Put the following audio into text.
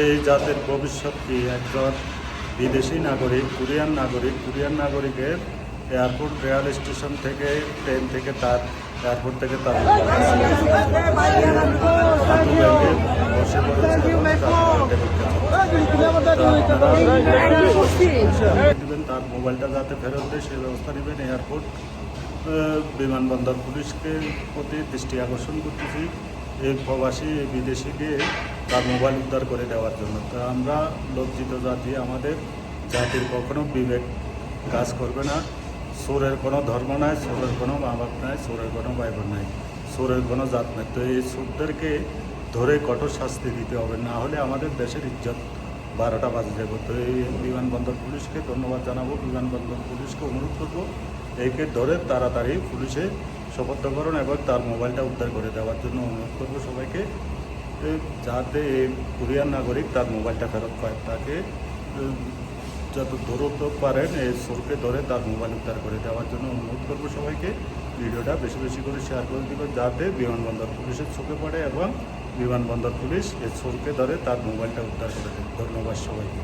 এই জাতের ভবিষ্যৎ কি? একজন বিদেশি নাগরিক, কোরিয়ান নাগরিক, কোরিয়ান নাগরিকের এয়ারপোর্ট রেল স্টেশন থেকে ট্রেন থেকে তার, এয়ারপোর্ট থেকে তার তার মোবাইলটা যাতে ফেরত দেয় সেই ব্যবস্থা নেবেন এয়ারপোর্ট বিমানবন্দর পুলিশকে প্রতি দৃষ্টি আকর্ষণ করতেছি। এই প্রবাসী বিদেশিকে তার মোবাইল উদ্ধার করে দেওয়ার জন্য। তো আমরা লজ্জিত জাতি, আমাদের জাতির কখনো বিবেক কাজ করবে না। সুরের কোনো ধর্ম নাই, সুরের কোনো মা বাপ নাই, সোরের কোনো ভাই বোন নাই, সোরের কোনো জাত নাই। তো এই সুরদেরকে ধরে কঠোর শাস্তি দিতে হবে, না হলে আমাদের দেশের ইজ্জত বারোটা বাজে যাব। তো এই বিমানবন্দর পুলিশকে ধন্যবাদ জানাব, বিমানবন্দর পুলিশকে অনুরোধ করব, একে ধরে তাড়াতাড়ি পুলিশে শপথকরণ এবং তার মোবাইলটা উদ্ধার করে দেওয়ার জন্য অনুরোধ করব সবাইকে। যাতে কোরিয়ার নাগরিক তার মোবাইলটা ফেরত পায়, তাকে যত দ্রুত পারেন এই সোরকে ধরে তার মোবাইল উদ্ধার করে দেওয়ার জন্য অনুরোধ করব সবাইকে। ভিডিওটা বেশি বেশি করে শেয়ার করে দিব যাতে বিমানবন্দর পুলিশের চোখে পড়ে এবং বিমানবন্দর পুলিশ এই সোরকে ধরে তার মোবাইলটা উদ্ধার করে দেয়। ধন্যবাদ সবাইকে।